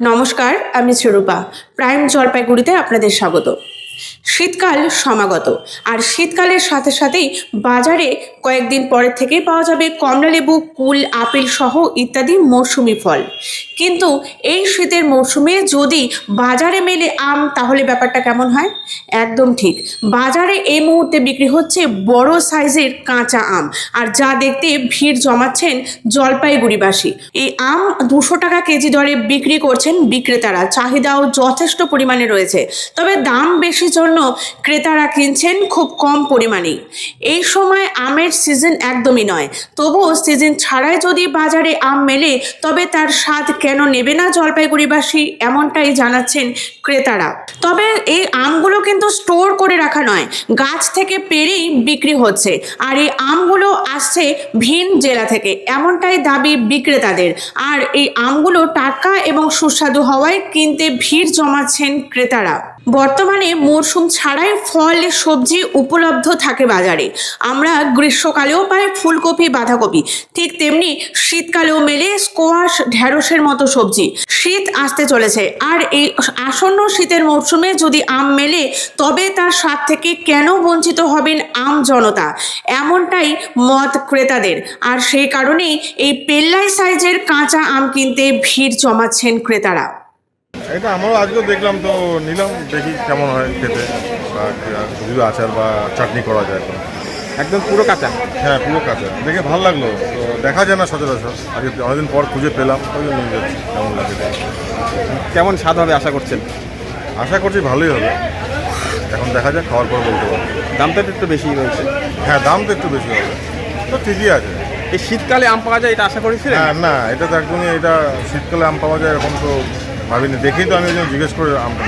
নমস্কার আমি স্বরূপা। প্রাইম জলপাইগুড়িতে আপনাদের স্বাগত। শীতকাল সমাগত। আর শীতকালের সাথে সাথেই বাজারে কয়েকদিন পরের থেকেই পাওয়া যাবে কমলালেবু, কুল, আপেল সহ ইত্যাদি মরশুমি ফল। কিন্তু এই শীতের মরশুমে যদি বাজারে মেলে আম, তাহলে ব্যাপারটা কেমন হয়? একদম ঠিক। বাজারে এই মুহূর্তে বিক্রি হচ্ছে বড় সাইজের কাঁচা আম। আর যা দেখতে ভিড় জমাচ্ছেন জলপাইগুড়িবাসী। এই আম দুশো টাকা কেজি দরে বিক্রি করছেন বিক্রেতারা। চাহিদাও যথেষ্ট পরিমাণে রয়েছে। তবে দাম বেশি জন্য ক্রেতারা কিনছেন খুব কম পরিমাণেই এই সময় আমের সিজন একদমই নয়। তবুও সিজন ছাড়াই যদি বাজারে আম মেলে, তবে তার স্বাদ কেন নেবে না জলপাইগুড়িবাসী এমনটাই জানাচ্ছেন ক্রেতারা। তবে এই আমগুলো কিন্তু স্টোর করে রাখা নয়, গাছ থেকে পেরেই বিক্রি হচ্ছে। আর এই আমগুলো আসছে ভিন জেলা থেকে, এমনটাই দাবি বিক্রেতাদের। আর এই আমগুলো টাটকা এবং সুস্বাদু হওয়ায় কিনতে ভিড় জমাচ্ছেন ক্রেতারা। বর্তমানে মরশুম ছাড়াই ফল সবজি উপলব্ধ থাকে বাজারে। আমরা গ্রীষ্মকালেও পাই ফুলকপি, বাঁধাকপি। ঠিক তেমনি শীতকালেও মেলে স্কোয়াশ ঢ্যাঁড়সের মতো সবজি। শীত আসতে চলেছে। আর এই আসন্ন শীতের মরশুমে যদি আম মেলে, তবে তার স্বাদ থেকে কেন বঞ্চিত হবেন আম জনতা? এমনটাই মত ক্রেতাদের। আর সেই কারণেই এই পেল্লাই সাইজের কাঁচা আম কিনতে ভিড় জমাচ্ছেন ক্রেতারা। এটা আমরাও আজকেও দেখলাম তো নিলাম দেখি কেমন হয় খেতে। বা যদি আচার বা চাটনি করা যায় তো একদম পুরো কাঁচা। হ্যাঁ পুরো কাঁচা। দেখে ভালো লাগল। তো দেখা যায় না সচরাচর। আজকে অনেকদিন পর খুঁজে পেলাম ওই জন্য নিয়ে যাচ্ছি। কেমন লাগে কেমন স্বাদ হবে আশা করছেন? আশা করছি ভালোই হবে। এখন দেখা যাক খাওয়ার পর বলতে পারব। দামটা তো একটু বেশি রয়েছে। হ্যাঁ দাম তো একটু বেশি হবে। তো ঠিকই আছে। এই শীতকালে আম পাওয়া যায় এটা আশা করেছিলেন? হ্যাঁ না এটা তো একদমই এটা শীতকালে আম পাওয়া যায় এরকম তো ভাবিনি দেখেই তো আমি ওই জিজ্ঞেস করে আমটা